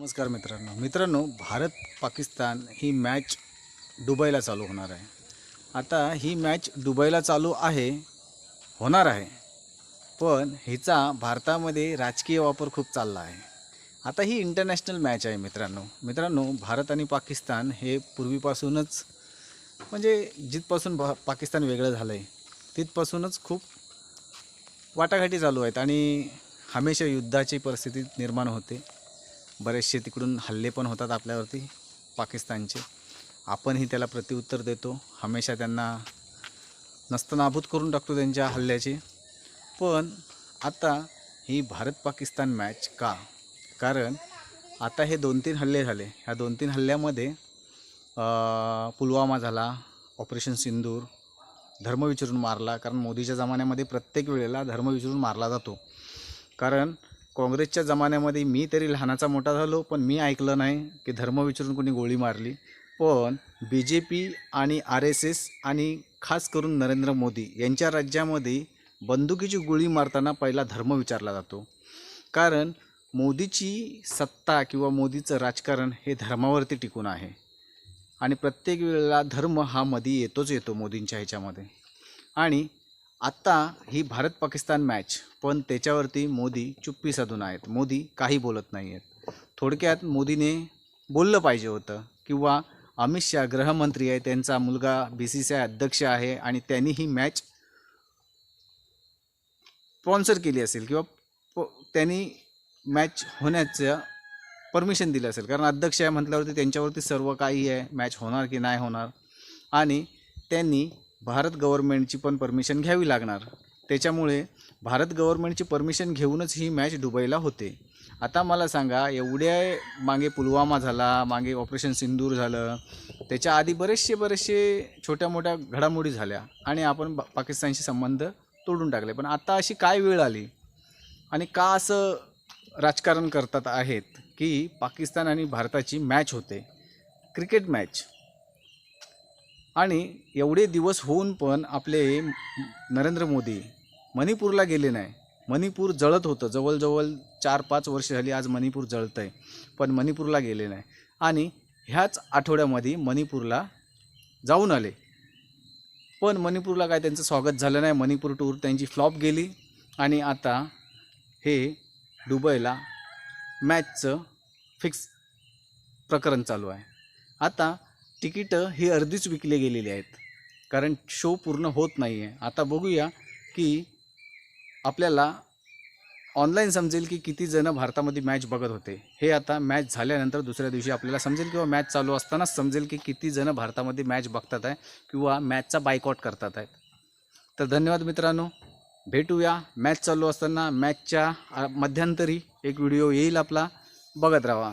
नमस्कार मित्रांनो. मित्रांनो भारत पाकिस्तान ही मॅच दुबईला चालू होणार आहे. आता ही मॅच दुबईला चालू आहे होणार आहे. पण हिचा भारतामध्ये राजकीय वापर खूप चालला आहे. आता ही इंटरनॅशनल मॅच आहे मित्रांनो. मित्रांनो भारत आणि पाकिस्तान हे पूर्वीपासूनच म्हणजे जिथपासून भा पाकिस्तान वेगळं झालं आहे तिथपासूनच खूप वाटाघाटी चालू आहेत आणि हमेशा युद्धाची परिस्थिती निर्माण होते. बरेचसे तिकडून हल्ले पण होतात आपल्यावरती पाकिस्तानचे. आपणही त्याला प्रत्युत्तर देतो. हमेशा त्यांना नस्तनाभूत करून टाकतो त्यांच्या हल्ल्याचे. पण आता ही भारत पाकिस्तान मॅच का? कारण आता हे दोन तीन हल्ले झाले. ह्या दोन तीन हल्ल्यामध्ये पुलवामा झाला ऑपरेशन सिंदूर धर्म विचारून मारला. कारण मोदीच्या जमान्यामध्ये प्रत्येक वेळेला धर्म विचारून मारला जातो. कारण काँग्रेसच्या जमान्यामध्ये मी तरी लहानाचा मोठा झालो पण मी ऐकलं नाही की धर्म विचारून कोणी गोळी मारली. पण बी जे पी आणि आर एस एस आणि खास करून नरेंद्र मोदी यांच्या राज्यामध्ये बंदुकीची गोळी मारताना पहिला धर्म विचारला जातो. कारण मोदीची सत्ता किंवा मोदीचं राजकारण हे धर्मावरती टिकून आहे. आणि प्रत्येक वेळेला धर्म हा मध्ये येतोच येतो मोदींच्या ह्याच्यामध्ये. आणि आत्ता ही भारत पाकिस्तान मॅच पण त्याच्यावरती मोदी चुप्पी साधून आहेत. मोदी काही बोलत नाही आहेत थोडक्यात मोदीने बोललं पाहिजे होतं किंवा अमित शहा गृहमंत्री आहे त्यांचा मुलगा बी सी सी आय अध्यक्ष आहे आणि त्यांनी ही मॅच स्पॉन्सर केली असेल किंवा प त्यांनी मॅच होण्याचं परमिशन दिलं असेल. कारण अध्यक्ष आहे म्हटल्यावरती त्यांच्यावरती सर्व काही आहे मॅच होणार की नाही होणार. आणि त्यांनी भारत गव्हर्मेंटची पण परमिशन घ्यावी लागणार. त्याच्यामुळे भारत गव्हर्मेंटची परमिशन घेऊनच ही मॅच दुबईला होते. आता मला सांगा एवढ्या मागे पुलवामा झाला मागे ऑपरेशन सिंदूर झालं त्याच्या आधी बरेचसे बरेचसे छोट्या मोठ्या घडामोडी झाल्या आणि आपण बा- पाकिस्तानशी संबंध तोडून टाकले. पण आता अशी काय वेळ आली? आणि का असं राजकारण करतात आहेत की पाकिस्तान आणि भारताची मॅच होते? क्रिकेट मॅच आणि एवढे दिवस होऊन पण आपले नरेंद्र मोदी मणिपूरला गेले नाही. मणिपूर जळत होतं. जवळजवळ चार पाच वर्ष झाली आज मणिपूर जळतं आहे पण मणिपूरला गेले नाही. आणि ह्याच आठवड्यामध्ये मणिपूरला जाऊन आले. पण मणिपूरला काय त्यांचं स्वागत झालं नाही. मणिपूर टूर त्यांची फ्लॉप गेली. आणि आता हे दुबईला मॅचचं फिक्स प्रकरण चालू आहे. आता तिकीटं ही अर्धीच विकली गेलेली आहेत. कारण शो पूर्ण होत नाही आहे आता बघूया की आपल्याला ऑनलाईन समजेल की किती जणं भारतामध्ये मॅच बघत होते. हे आता मॅच झाल्यानंतर दुसऱ्या दिवशी आपल्याला समजेल किंवा मॅच चालू असतानाच समजेल की किती जणं भारतामध्ये मॅच बघतात आहे किंवा मॅचचा बायकॉट करतात आहेत. तर धन्यवाद मित्रांनो. भेटूया. मॅच चालू असताना मॅचच्या मध्यंतरी एक व्हिडिओ येईल आपला. बघत राहा.